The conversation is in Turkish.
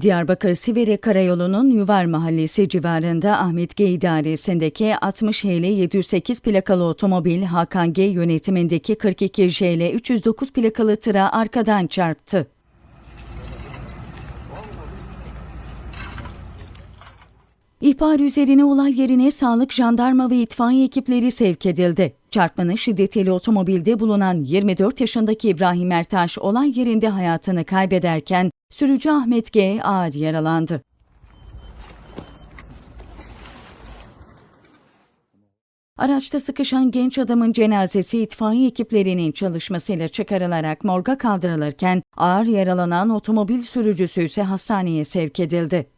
Diyarbakır Siveri Karayolu'nun Yuvar Mahallesi civarında Ahmet G idaresindeki 60 HL 708 plakalı otomobil Hakan G yönetimindeki 42 JL 309 plakalı tıra arkadan çarptı. İhbar üzerine olay yerine sağlık, jandarma ve itfaiye ekipleri sevk edildi. Çarpmanın şiddetiyle otomobilde bulunan 24 yaşındaki İbrahim Ertaş olay yerinde hayatını kaybederken sürücü Ahmet G ağır yaralandı. Araçta sıkışan genç adamın cenazesi itfaiye ekiplerinin çalışmasıyla çıkarılarak morga kaldırılırken ağır yaralanan otomobil sürücüsü ise hastaneye sevk edildi.